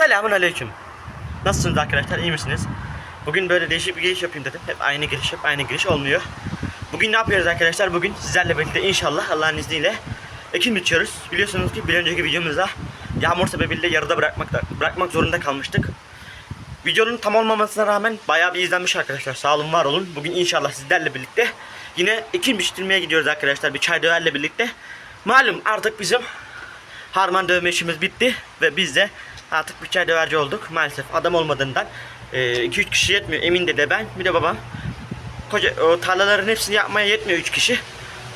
Selamun aleyküm. Nasılsınız arkadaşlar? İyi misiniz? Bugün böyle değişik bir giriş yapayım dedim. Hep aynı giriş, hep aynı giriş olmuyor. Bugün ne yapıyoruz arkadaşlar? Bugün sizlerle birlikte inşallah Allah'ın izniyle ekim biçiyoruz. Biliyorsunuz ki bir önceki videomuzda yağmur sebebiyle yarıda bırakmak bırakmak zorunda kalmıştık. Videonun tam olmamasına rağmen bayağı bir izlenmiş arkadaşlar. Sağ olun, var olun. Bugün inşallah sizlerle birlikte yine ekim biçtirmeye gidiyoruz arkadaşlar. Bir çay döverle birlikte. Malum artık bizim harman dövme işimiz bitti ve biz de artık çay döverci olduk. Maalesef adam olmadığından 2-3 kişi yetmiyor. Emin de de ben bir de babam. Koca o tarlaların hepsini yapmaya yetmiyor 3 kişi.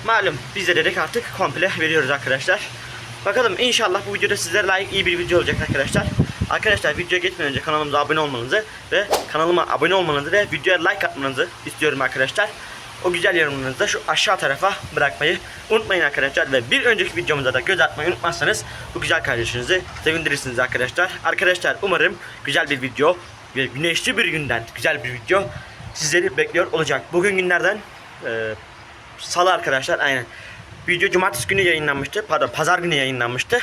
Malum biz de dedik artık komple veriyoruz arkadaşlar. Bakalım inşallah bu videoda sizlere layık iyi bir video olacak arkadaşlar. Arkadaşlar videoya geçmeden önce kanalımıza abone olmanızı ve kanalıma abone olmanızı ve videoya like atmanızı istiyorum arkadaşlar. O güzel yorumlarınızı da şu aşağı tarafa bırakmayı unutmayın arkadaşlar. Ve bir önceki videomuza da göz atmayı unutmazsanız bu güzel kardeşinizi sevindirirsiniz arkadaşlar. Arkadaşlar umarım güzel bir video ve güneşli bir günden güzel bir video sizleri bekliyor olacak. Bugün günlerden e, salı arkadaşlar aynen. Video cumartesi günü yayınlanmıştı. Pardon pazar günü yayınlanmıştı.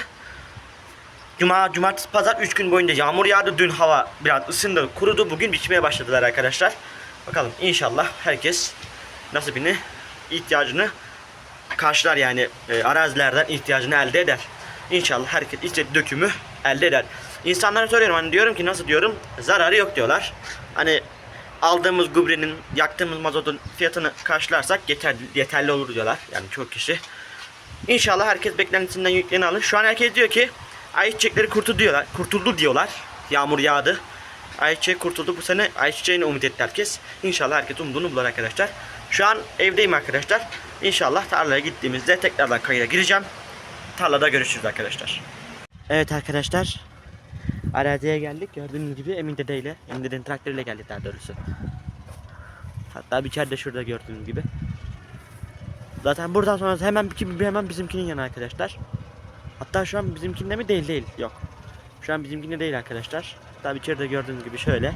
Cuma, cumartesi, pazar 3 gün boyunca yağmur yağdı. Dün hava biraz ısındı, kurudu. Bugün biçmeye başladılar arkadaşlar. Bakalım inşallah herkes nasibini, ihtiyacını karşılar yani e, arazilerden ihtiyacını elde eder. İnşallah herkes istediği dökümü elde eder. İnsanlara soruyorum hani diyorum ki nasıl diyorum zararı yok diyorlar. Hani aldığımız gübrenin, yaktığımız mazotun fiyatını karşılarsak yeterli, yeterli olur diyorlar. Yani çok kişi. İnşallah herkes beklentisinden yüklerini alır. Şu an herkes diyor ki ayçiçekleri kurtuldu diyorlar. Kurtuldu diyorlar. Yağmur yağdı. Ayçiçeği kurtuldu. Bu sene ayçiçeğine umut etti herkes. İnşallah herkes umduğunu bulur arkadaşlar. Şu an evdeyim arkadaşlar. İnşallah tarlaya gittiğimizde tekrardan kayıra gireceğim. Tarlada görüşürüz arkadaşlar. Evet arkadaşlar. Araziye geldik. Gördüğünüz gibi Emin Dede ile, Emin Dede'nin traktörüyle geldik daha doğrusu. Hatta biçer de şurada gördüğünüz gibi. Zaten buradan sonra hemen hemen bizimkinin yanı arkadaşlar. Hatta şu an bizimkinde mi değil değil yok. Şu an bizimkinde değil arkadaşlar. Tabi içeride gördüğünüz gibi şöyle.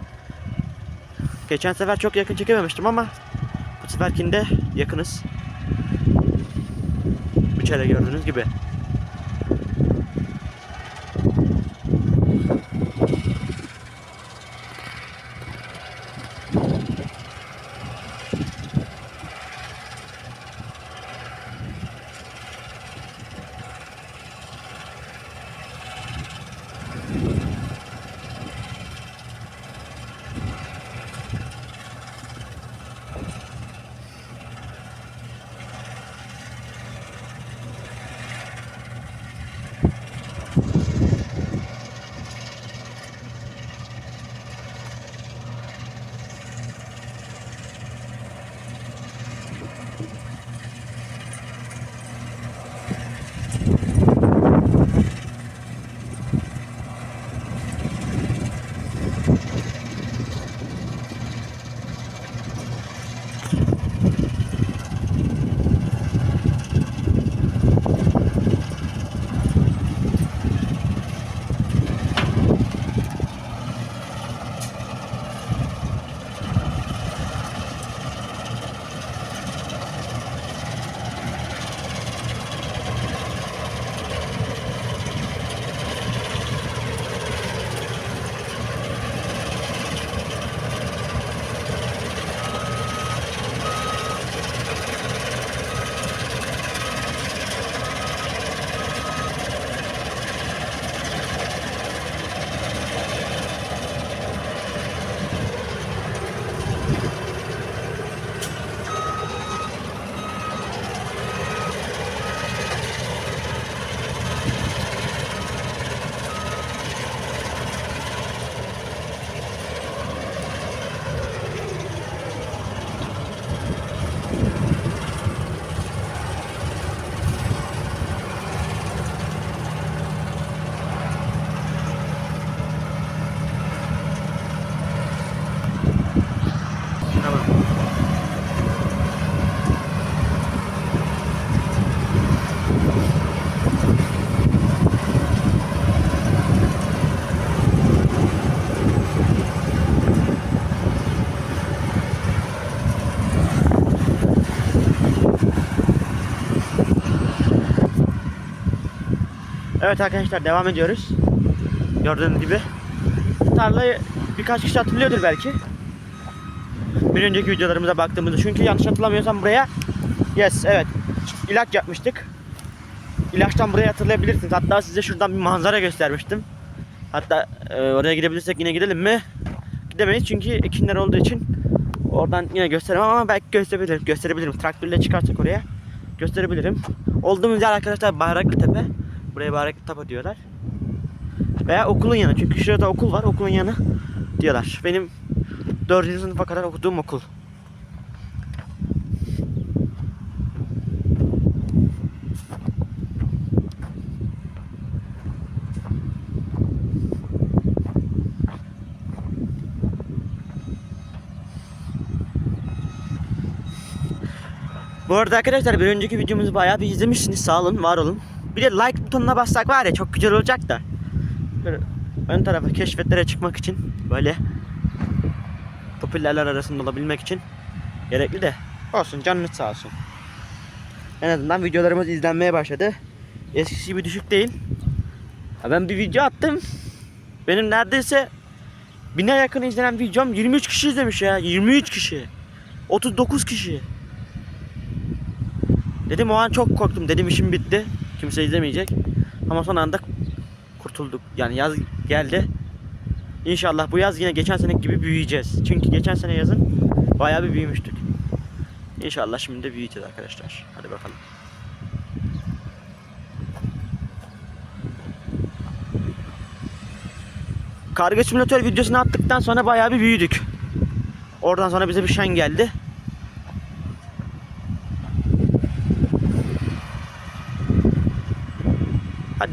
Geçen sefer çok yakın çekememiştim ama bu seferkinde yakınız. İçeride gördüğünüz gibi. Evet arkadaşlar devam ediyoruz. Gördüğünüz gibi tarlayı birkaç kişi hatırlıyordur belki. Bir önceki videolarımıza baktığımızda çünkü yanlış hatırlamıyorsam buraya yes evet ilaç yapmıştık. İlaçtan burayı hatırlayabilirsiniz. Hatta size şuradan bir manzara göstermiştim. Hatta e, oraya gidebilirsek yine gidelim mi? Gidemeyiz çünkü ekinler olduğu için oradan yine gösteremem ama belki gösterebilirim. Gösterebilirim. Traktörle çıkarsak oraya gösterebilirim. Olduğumuz yer arkadaşlar Bayraklı Tepe. Buraya Bayraklı Tepe diyorlar. Veya okulun yanı. Çünkü şurada okul var. Okulun yanı diyorlar. Benim 4. sınıfa kadar okuduğum okul. Bu arada arkadaşlar bir önceki videomuzu bayağı bir izlemişsiniz. Sağ olun, var olun. Bir de like butonuna bassak var ya çok güzel olacak da. Ön tarafa keşfetlere çıkmak için böyle popülerler arasında olabilmek için gerekli de olsun canınız sağ olsun. En azından videolarımız izlenmeye başladı. Eskisi gibi düşük değil. Ya ben bir video attım. Benim neredeyse bine yakın izlenen videom 23 kişi izlemiş ya. 23 kişi. 39 kişi. Dedim o an çok korktum. Dedim işim bitti. Kimse izlemeyecek. Ama son anda kurtulduk. Yani yaz geldi. İnşallah bu yaz yine geçen sene gibi büyüyeceğiz. Çünkü geçen sene yazın bayağı bir büyümüştük. İnşallah şimdi de büyüyeceğiz arkadaşlar. Hadi bakalım. Karga simülatör videosunu attıktan sonra bayağı bir büyüdük. Oradan sonra bize bir şen geldi.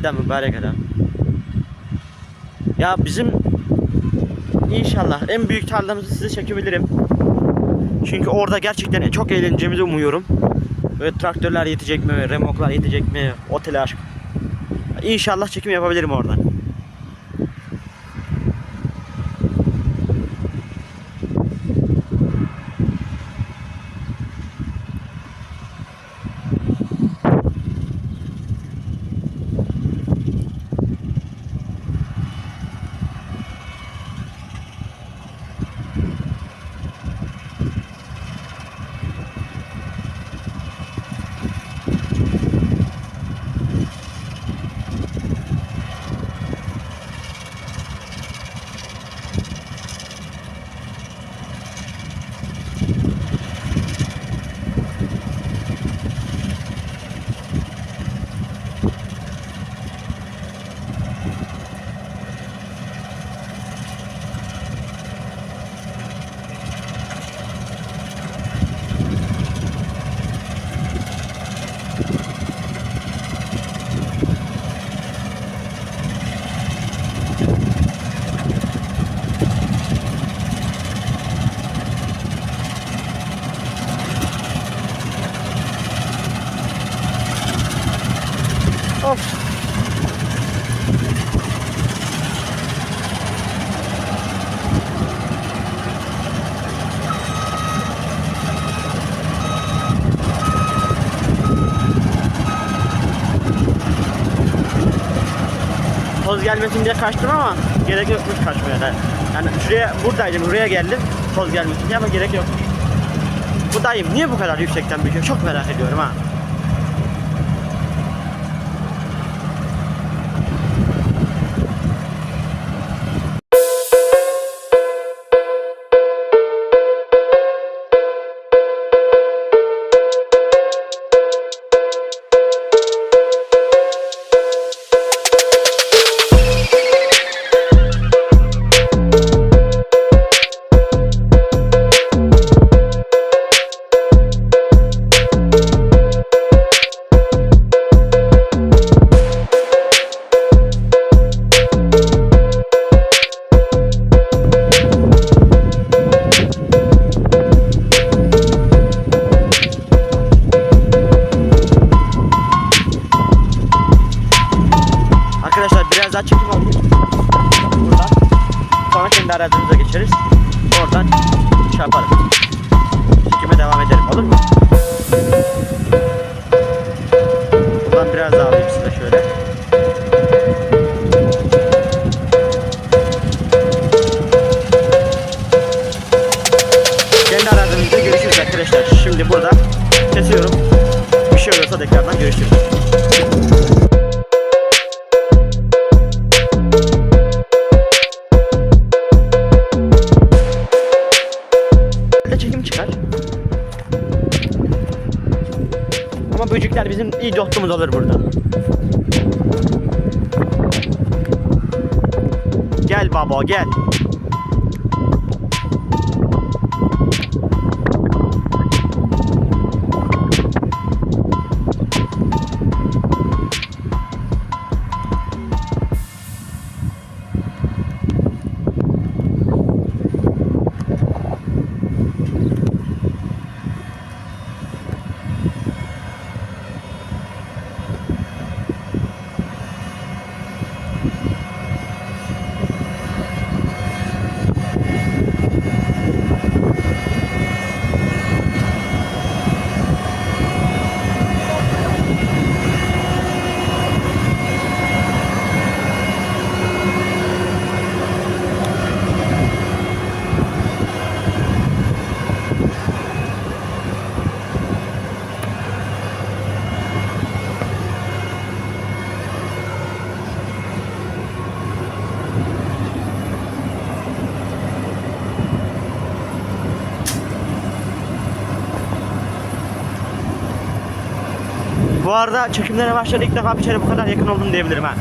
Lan mübarek adam. Ya bizim inşallah en büyük tarlamızı size çekebilirim. Çünkü orada gerçekten çok eğleneceğimizi umuyorum. Böyle traktörler yetecek mi, remoklar yetecek mi, o telaş. İnşallah çekim yapabilirim oradan. Of. Gelmesin diye kaçtım ama gerek yokmuş kaçmaya da. Yani şuraya buradaydım, buraya geldim toz gelmesin diye ama gerek yok. Bu dayım niye bu kadar yüksekten büyüyor? Çok merak ediyorum ha. Bu arada çekimlere başladı ilk defa bir kere bu kadar yakın oldum diyebilirim ha.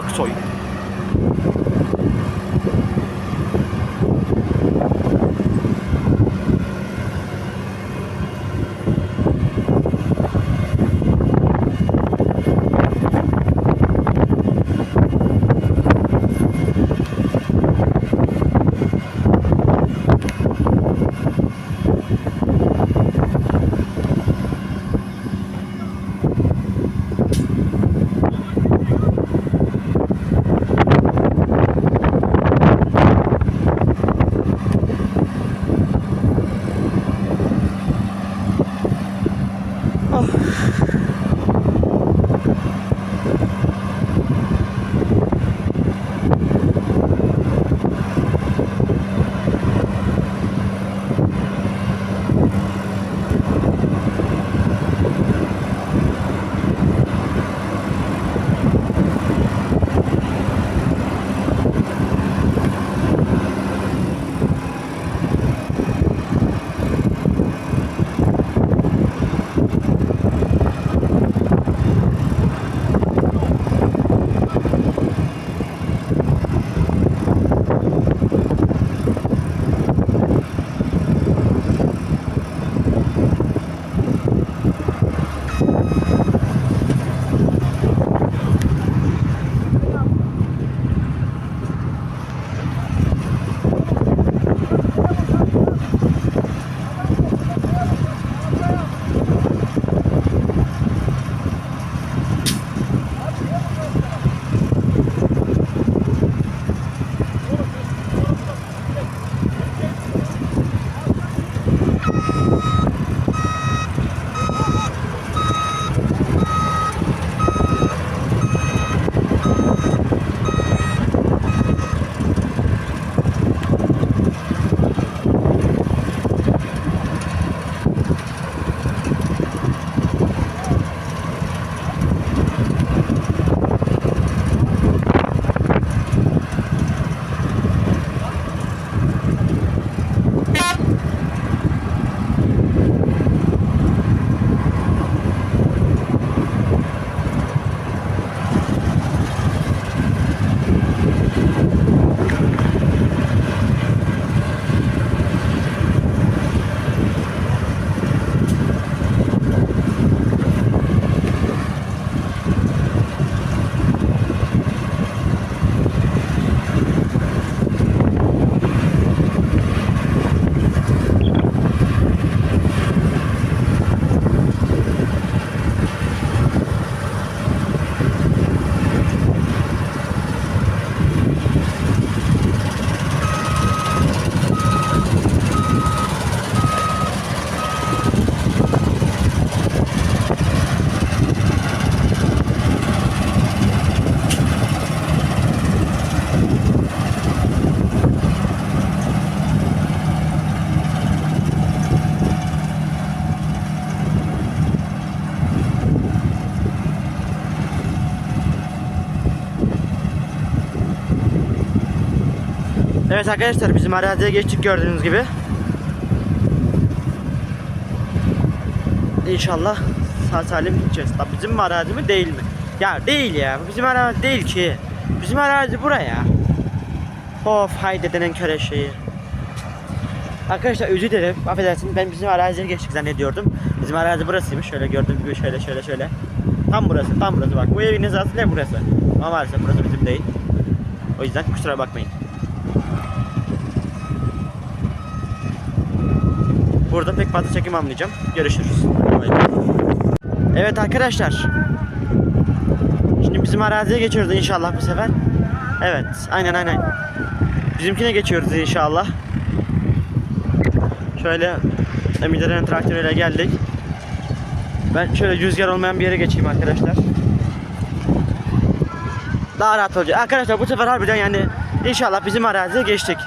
白菜。Evet arkadaşlar bizim araziye geçtik gördüğünüz gibi. İnşallah sağ salim gideceğiz. Tabi bizim arazi mi değil mi? Ya değil ya. Bizim arazi değil ki. Bizim arazi buraya. Of haydi denen köre şeyi. Arkadaşlar özür dilerim. Affedersiniz ben bizim araziye geçtik zannediyordum. Bizim arazi burasıymış. Şöyle gördüğünüz gibi şöyle şöyle şöyle. Tam burası tam burası bak. Bu evin hizası ne burası? Ama maalesef burası bizim değil. O yüzden kusura bakmayın. Burada pek fazla çekim almayacağım. Görüşürüz. Evet arkadaşlar. Şimdi bizim araziye geçiyoruz inşallah bu sefer. Evet, aynen aynen. Bizimkine geçiyoruz inşallah. Şöyle Emirlerin traktörüyle geldik. Ben şöyle rüzgar olmayan bir yere geçeyim arkadaşlar. Daha rahat olacak. Arkadaşlar bu sefer harbiden yani inşallah bizim araziye geçtik.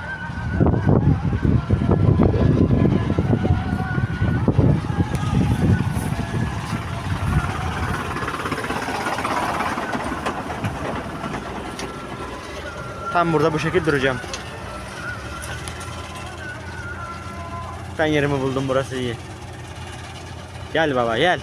Tam burada bu şekilde duracağım. Ben yerimi buldum burası iyi. Gel baba gel.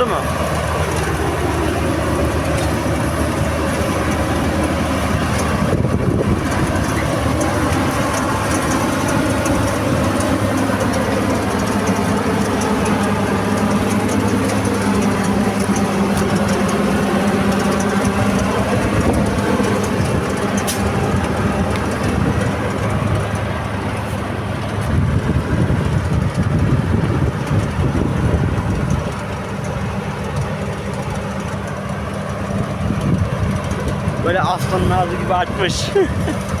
Oldu? Böyle aslanın ağzı gibi açmış.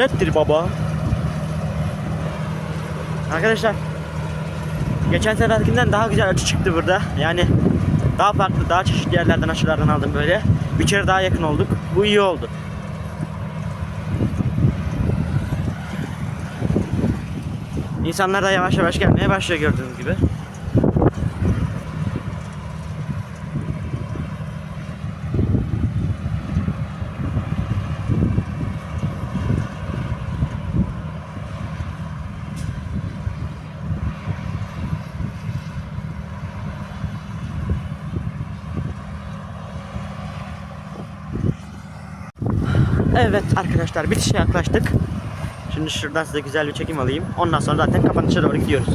ücrettir baba. Arkadaşlar geçen senekinden daha güzel açı çıktı burada. Yani daha farklı, daha çeşitli yerlerden açılardan aldım böyle. Bir kere daha yakın olduk. Bu iyi oldu. İnsanlar da yavaş yavaş gelmeye başlıyor gördüğünüz gibi. Evet arkadaşlar bitişe yaklaştık. Şimdi şuradan size güzel bir çekim alayım. Ondan sonra zaten kapanışa doğru gidiyoruz.